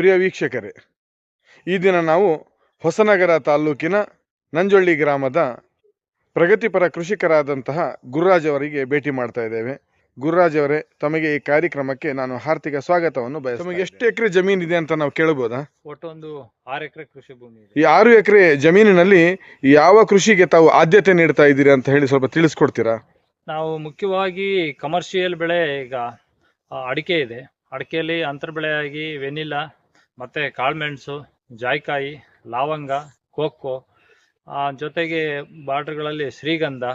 ಪ್ರಿಯ ವೀಕ್ಷಕರೇ ಈ ದಿನ ನಾವು ಹೊಸನಗರ ತಾಲ್ಲೂಕಿನ ನಂಜೊಳ್ಳಿ ಗ್ರಾಮದ ಪ್ರಗತಿಪರ ಕೃಷಿಕರಾದಂತಹ ಗುರುರಾಜ್ ಅವರಿಗೆ ಭೇಟಿ ಮಾಡ್ತಾ ಇದ್ದೇವೆ. ಗುರುರಾಜ್ ಅವರೇ ತಮಗೆ ಈ ಕಾರ್ಯಕ್ರಮಕ್ಕೆ ನಾನು ಹಾರ್ದಿಕ ಸ್ವಾಗತವನ್ನು ಬಯಸ್ತೇನೆ ತಮಗೆ ಎಷ್ಟು ಎಕರೆ ಜಮೀನು ಇದೆ ಅಂತ ನಾವು ಕೇಳಬಹುದಾ ಒಟ್ಟೊಂದು ಒಂದು ಆರು ಎಕರೆ ಕೃಷಿ ಭೂಮಿ ಇದೆ. ಈ ಆರು ಎಕರೆ ಜಮೀನಿನಲ್ಲಿ ಯಾವ ಕೃಷಿಗೆ ತಾವು ಆದ್ಯತೆ ನೀಡ್ತಾ ಇದ್ದೀರಿ ಅಂತ ಹೇಳಿ ಸ್ವಲ್ಪ ತಿಳಿಸ್ಕೊಡ್ತೀರಾ? ನಾವು ಮುಖ್ಯವಾಗಿ ಕಮರ್ಷಿಯಲ್ ಬೆಳೆ ಈಗ ಆ, ಅಡಿಕೆ ಇದೆ. ಅಡಿಕೆಯಲ್ಲಿ ಅಂತರ್ಬೆಳೆಯಾಗಿ ವೆನಿಲಾ ಮತ್ತು ಕಾಳುಮೆಣಸು ಜಾಯ್ಕಾಯಿ ಲವಂಗ ಕೋಕೋ ಜೊತೆಗೆ ಬಾರ್ಡ್ರ್ಗಳಲ್ಲಿ ಶ್ರೀಗಂಧ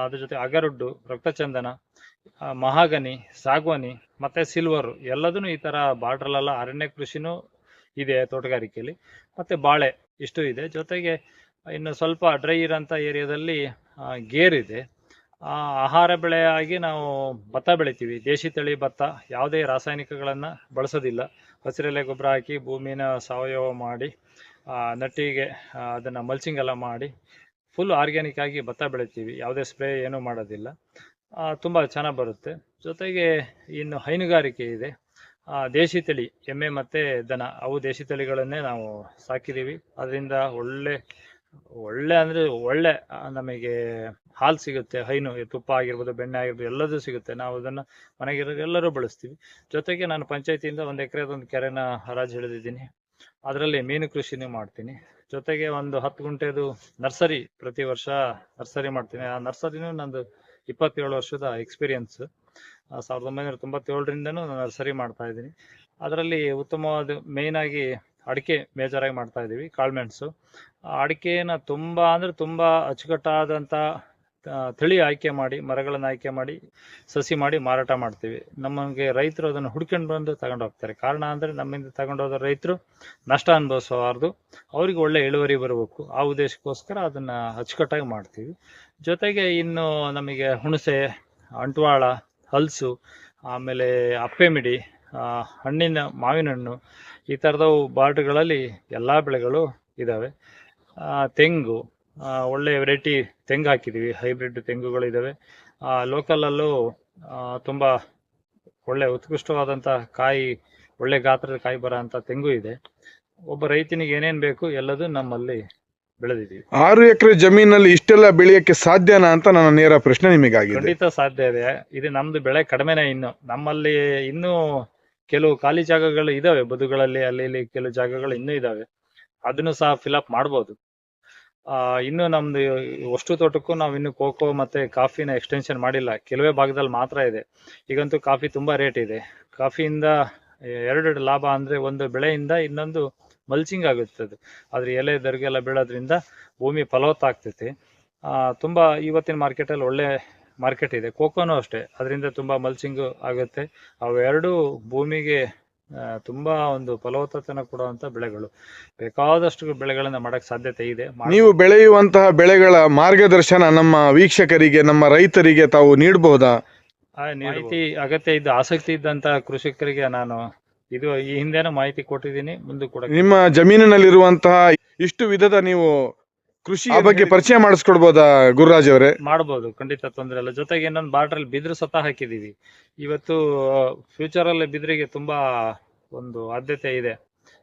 ಅದ್ರ ಜೊತೆ ಅಗರುಡ್ಡು ರಕ್ತಚಂದನ ಮಹಾಗನಿ ಸಾಗ್ವಾನಿ ಮತ್ತು ಸಿಲ್ವರು. ಎಲ್ಲದೂ ಈ ಥರ ಬಾರ್ಡ್ರಲ್ಲೆಲ್ಲ ಅರಣ್ಯ ಕೃಷಿನೂ ಇದೆ ತೋಟಗಾರಿಕೆಯಲ್ಲಿ. ಮತ್ತು ಬಾಳೆ ಇಷ್ಟು ಇದೆ. ಜೊತೆಗೆ ಇನ್ನು ಸ್ವಲ್ಪ ಡ್ರೈ ಇರೋಂಥ ಏರಿಯಾದಲ್ಲಿ ಗೇರಿದೆ. ಗೇರ್ ಇದೆ ಆ, ಆಹಾರ ಬೆಳೆಯಾಗಿ ನಾವು ಭತ್ತ ಬೆಳಿತೀವಿ. ದೇಶಿ ತಳಿ ಭತ್ತ ಯಾವುದೇ ರಾಸಾಯನಿಕಗಳನ್ನು ಬಳಸೋದಿಲ್ಲ. ಹಸಿರೆಲೆ ಗೊಬ್ಬರ ಹಾಕಿ ಭೂಮಿನ ಸಾವಯವ ಮಾಡಿ ನಟ್ಟಿಗೆ ಅದನ್ನು ಮಲ್ಚಿಂಗ್ ಎಲ್ಲ ಮಾಡಿ ಫುಲ್ ಆರ್ಗ್ಯಾನಿಕ್ ಆಗಿ ಭತ್ತ ಬೆಳಿತೀವಿ. ಯಾವುದೇ ಸ್ಪ್ರೇ ಏನೂ ಮಾಡೋದಿಲ್ಲ. ತುಂಬ ಚೆನ್ನಾಗಿ ಬರುತ್ತೆ. ಜೊತೆಗೆ ಇನ್ನು ಹೈನುಗಾರಿಕೆ ಇದೆ. ದೇಶಿ ತಳಿ, ಎಮ್ಮೆ ಮತ್ತು ದನ, ಅವು ದೇಶಿ ತಳಿಗಳನ್ನೇ ನಾವು ಸಾಕಿದ್ದೀವಿ ಅದರಿಂದ ಒಳ್ಳೆ ಒಳ್ಳೆ ಅಂದರೆ ಒಳ್ಳೆ ನಮಗೆ ಹಾಲು ಸಿಗುತ್ತೆ ಹೈನು ತುಪ್ಪ ಆಗಿರ್ಬೋದು, ಬೆಣ್ಣೆ ಆಗಿರ್ಬೋದು, ಎಲ್ಲದೂ ಸಿಗುತ್ತೆ. ನಾವು ಅದನ್ನು ಮನೆಗಿರೋ ಎಲ್ಲರೂ ಬಳಸ್ತೀವಿ. ಜೊತೆಗೆ ನಾನು ಪಂಚಾಯತಿಯಿಂದ ಒಂದು ಎಕರೆದೊಂದು ಕೆರೆನ ಹರಾಜು ಹಿಡಿದಿದ್ದೀನಿ. ಅದರಲ್ಲಿ ಮೀನು ಕೃಷಿನೂ ಮಾಡ್ತೀನಿ. ಜೊತೆಗೆ ಒಂದು ಹತ್ತು ಗುಂಟೆದು ನರ್ಸರಿ ಪ್ರತಿ ವರ್ಷ ನರ್ಸರಿ ಮಾಡ್ತೀನಿ. ಆ ನರ್ಸರಿನೂ ನಂದು ಇಪ್ಪತ್ತೇಳು ವರ್ಷದ ಎಕ್ಸ್ಪೀರಿಯನ್ಸ್. ಸಾವಿರದ ಒಂಬೈನೂರ ತೊಂಬತ್ತೇಳರಿಂದನೂ ನರ್ಸರಿ ಮಾಡ್ತಾ ಇದ್ದೀನಿ. ಅದರಲ್ಲಿ ಉತ್ತಮವಾದ ಆಗಿ ಅಡಿಕೆ ಮೇಜರಾಗಿ ಮಾಡ್ತಾ ಇದ್ದೀವಿ, ಕಾಳುಮೆಣಸು. ಅಡಿಕೆನ ತುಂಬ ಅಂದರೆ ತುಂಬ ಅಚ್ಚುಕಟ್ಟಾದಂಥ ತಳಿ ಆಯ್ಕೆ ಮಾಡಿ, ಮರಗಳನ್ನು ಆಯ್ಕೆ ಮಾಡಿ, ಸಸಿ ಮಾಡಿ ಮಾರಾಟ ಮಾಡ್ತೀವಿ. ನಮಗೆ ರೈತರು ಅದನ್ನು ಹುಡ್ಕೊಂಡು ಬಂದು ತಗೊಂಡು ಹೋಗ್ತಾರೆ. ಕಾರಣ ಅಂದರೆ ನಮ್ಮಿಂದ ತಗೊಂಡೋದ ರೈತರು ನಷ್ಟ ಅನುಭವಿಸಬಾರ್ದು ಅವ್ರಿಗೆ ಒಳ್ಳೆ ಇಳುವರಿ ಬರಬೇಕು. ಆ ಉದ್ದೇಶಕ್ಕೋಸ್ಕರ ಅದನ್ನು ಅಚ್ಚುಕಟ್ಟಾಗಿ ಮಾಡ್ತೀವಿ. ಜೊತೆಗೆ ಇನ್ನು ನಮಗೆ ಹುಣಸೆ, ಅಂಟ್ವಾಳ, ಹಲಸು, ಆಮೇಲೆ ಅಪ್ಪೆಮಿಡಿ ಹಣ್ಣಿನ ಮಾವಿನ ಹಣ್ಣು ಈ ಥರದವು ಬಾರ್ಡ್ಗಳಲ್ಲಿ ಎಲ್ಲ ಬೆಳೆಗಳು ಇದ್ದಾವೆ ತೆಂಗು ಒಳ್ಳೆ ವೆರೈಟಿ ತೆಂಗು ಹಾಕಿದ್ದೀವಿ ಹೈಬ್ರಿಡ್ ತೆಂಗುಗಳಿದ್ದಾವೆ ಲೋಕಲಲ್ಲೂ ತುಂಬ ಒಳ್ಳೆ ಉತ್ಕೃಷ್ಟವಾದಂಥ ಕಾಯಿ ಒಳ್ಳೆ ಗಾತ್ರದ ಕಾಯಿ ಬರೋ ತೆಂಗು ಇದೆ. ಒಬ್ಬ ರೈತನಿಗೆ ಏನೇನು ಬೇಕು ಎಲ್ಲದೂ ನಮ್ಮಲ್ಲಿ ಬೆಳೆದಿದ್ದೀವಿ. ಆರು ಎಕರೆ ಜಮೀನಲ್ಲಿ ಇಷ್ಟೆಲ್ಲ ಬೆಳೆಯಕ್ಕೆ ಸಾಧ್ಯನಾ ಅಂತ ನನ್ನ ನೇರ ಪ್ರಶ್ನೆ ನಿಮಗಾಗಿ ಖಂಡಿತ ಸಾಧ್ಯ ಇದೆ. ಇದು ನಮ್ದು ಬೆಳೆ ಕಡಿಮೆನೇ ಇನ್ನು. ನಮ್ಮಲ್ಲಿ ಇನ್ನೂ ಕೆಲವು ಖಾಲಿ ಜಾಗಗಳು ಇದ್ದಾವೆ ಬದುಗಳಲ್ಲಿ ಅಲ್ಲಿ ಇಲ್ಲಿ ಕೆಲವು ಜಾಗಗಳು ಇನ್ನೂ ಇದಾವೆ. ಅದನ್ನು ಸಹ ಫಿಲಪ್ ಮಾಡ್ಬೋದು. ಆ, ಇನ್ನು ನಮ್ದು ಅಷ್ಟು ತೋಟಕ್ಕೂ ನಾವು ಇನ್ನು ಕೋಕೋ ಮತ್ತೆ ಕಾಫಿನ ಎಕ್ಸ್ಟೆನ್ಷನ್ ಮಾಡಿಲ್ಲ. ಕೆಲವೇ ಭಾಗದಲ್ಲಿ ಮಾತ್ರ ಇದೆ. ಈಗಂತೂ ಕಾಫಿ ತುಂಬಾ ರೇಟ್ ಇದೆ. ಕಾಫಿಯಿಂದ ಎರಡೆರಡು ಲಾಭ ಅಂದ್ರೆ ಒಂದು ಬೆಳೆಯಿಂದ ಇನ್ನೊಂದು ಮಲ್ಚಿಂಗ್ ಆಗುತ್ತೆ ಅದು ಅದ್ರ ಎಲೆ ದರ್ಗೆಲ್ಲ ಬೀಳೋದ್ರಿಂದ ಭೂಮಿ ಫಲವತ್ತಾಗ್ತೈತಿ. ಆ, ತುಂಬಾ ಇವತ್ತಿನ ಮಾರ್ಕೆಟಲ್ಲಿ ಒಳ್ಳೆ ಮಾರ್ಕೆಟ್ ಇದೆ. ಕೋಕೋನೂ ಅಷ್ಟೇ. ಅದರಿಂದ ತುಂಬಾ ಮಲ್ಚಿಂಗ್ ಆಗುತ್ತೆ. ಅವೆರಡು ಭೂಮಿಗೆ ತುಂಬಾ ಒಂದು ಫಲವತ್ತತೆನ ಕೊಡುವಂತ ಬೆಳೆಗಳು. ಬೇಕಾದಷ್ಟು ಬೆಳೆಗಳನ್ನ ಮಾಡಕ್ ಸಾಧ್ಯತೆ ಇದೆ. ನೀವು ಬೆಳೆಯುವಂತಹ ಬೆಳೆಗಳ ಮಾರ್ಗದರ್ಶನ ನಮ್ಮ ವೀಕ್ಷಕರಿಗೆ ನಮ್ಮ ರೈತರಿಗೆ ತಾವು ನೀಡಬಹುದಾ ಮಾಹಿತಿ ಅಗತ್ಯ ಇದ್ದ ಆಸಕ್ತಿ ಇದ್ದಂತ ಕೃಷಿಕರಿಗೆ ನಾನು ಇದು ಈ ಹಿಂದೆನೂ ಮಾಹಿತಿ ಕೊಟ್ಟಿದ್ದೀನಿ. ಮುಂದೆ ಕೂಡ ನಿಮ್ಮ ಜಮೀನಿನಲ್ಲಿರುವಂತಹ ಇಷ್ಟು ವಿಧದ ನೀವು ಕೃಷಿ ಬಗ್ಗೆ ಪರಿಚಯ ಮಾಡಿಸ್ಕೊಡ್ಬೋದಾ ಗುರುರಾಜ್ ಅವರೇ? ಮಾಡ್ಬೋದು ಖಂಡಿತ ತೊಂದರೆ ಇಲ್ಲ. ಜೊತೆಗೆ ಇನ್ನೊಂದು ಬಾರ್ಡ್ರಲ್ಲಿ ಬಿದಿರು ಸ್ವತಃ ಹಾಕಿದೀವಿ ಇವತ್ತು ಫ್ಯೂಚರ್ ಅಲ್ಲಿ ಬಿದಿರಿಗೆ ತುಂಬಾ ಒಂದು ಆದ್ಯತೆ ಇದೆ.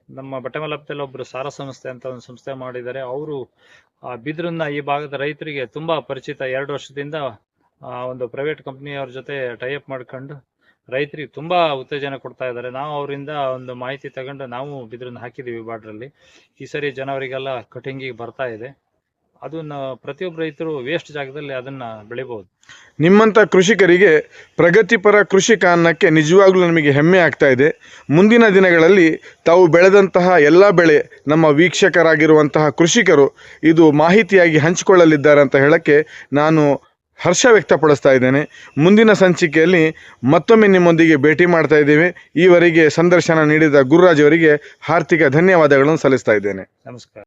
ನಮ್ಮ ಬಟ್ಟೆಮಲಪ್ಪದಲ್ಲಿ ಒಬ್ರು ಸಾರ ಸಂಸ್ಥೆ ಅಂತ ಒಂದು ಸಂಸ್ಥೆ ಮಾಡಿದ್ದಾರೆ. ಅವರು ಆ ಬಿದಿರನ್ನ ಈ ಭಾಗದ ರೈತರಿಗೆ ತುಂಬಾ ಪರಿಚಿತ. ಎರಡು ವರ್ಷದಿಂದ ಆ, ಒಂದು ಪ್ರೈವೇಟ್ ಕಂಪ್ನಿಯವ್ರ ಜೊತೆ ಟೈಅಪ್ ಮಾಡ್ಕೊಂಡು ರೈತರಿಗೆ ತುಂಬಾ ಉತ್ತೇಜನ ಕೊಡ್ತಾ ಇದ್ದಾರೆ. ನಾವು ಅವರಿಂದ ಒಂದು ಮಾಹಿತಿ ತಗೊಂಡು ನಾವು ಬಿದಿರನ್ನ ಹಾಕಿದೀವಿ ಬಾರ್ಡ್ರಲ್ಲಿ ಈ ಸರಿ ಜನವರಿಗೆಲ್ಲ ಕಟಿಂಗಿಗೆ ಬರ್ತಾ ಇದೆ. ಅದನ್ನ ಪ್ರತಿಯೊಬ್ಬ ರೈತರು ವೇಸ್ಟ್ ಜಾಗದಲ್ಲಿ ಅದನ್ನ ಬೆಳಿಬಹುದು. ನಿಮ್ಮಂಥ ಕೃಷಿಕರಿಗೆ ಪ್ರಗತಿಪರ ಕೃಷಿ ಅನ್ನಕ್ಕೆ ನಿಜವಾಗ್ಲೂ ನಮಗೆ ಹೆಮ್ಮೆ ಆಗ್ತಾ ಇದೆ. ಮುಂದಿನ ದಿನಗಳಲ್ಲಿ ತಾವು ಬೆಳೆದಂತಹ ಎಲ್ಲ ಬೆಳೆ ನಮ್ಮ ವೀಕ್ಷಕರಾಗಿರುವಂತಹ ಕೃಷಿಕರು ಇದು ಮಾಹಿತಿಯಾಗಿ ಹಂಚಿಕೊಳ್ಳಲಿದ್ದಾರೆ ಅಂತ ಹೇಳಕ್ಕೆ ನಾನು ಹರ್ಷ ವ್ಯಕ್ತಪಡಿಸ್ತಾ ಇದ್ದೇನೆ. ಮುಂದಿನ ಸಂಚಿಕೆಯಲ್ಲಿ ಮತ್ತೊಮ್ಮೆ ನಿಮ್ಮೊಂದಿಗೆ ಭೇಟಿ ಮಾಡ್ತಾ ಇದ್ದೇವೆ. ಈವರೆಗೆ ಸಂದರ್ಶನ ನೀಡಿದ ಗುರುರಾಜ್ ಅವರಿಗೆ ಹಾರ್ದಿಕ ಧನ್ಯವಾದಗಳನ್ನು ಸಲ್ಲಿಸ್ತಾ ಇದ್ದೇನೆ. ನಮಸ್ಕಾರ.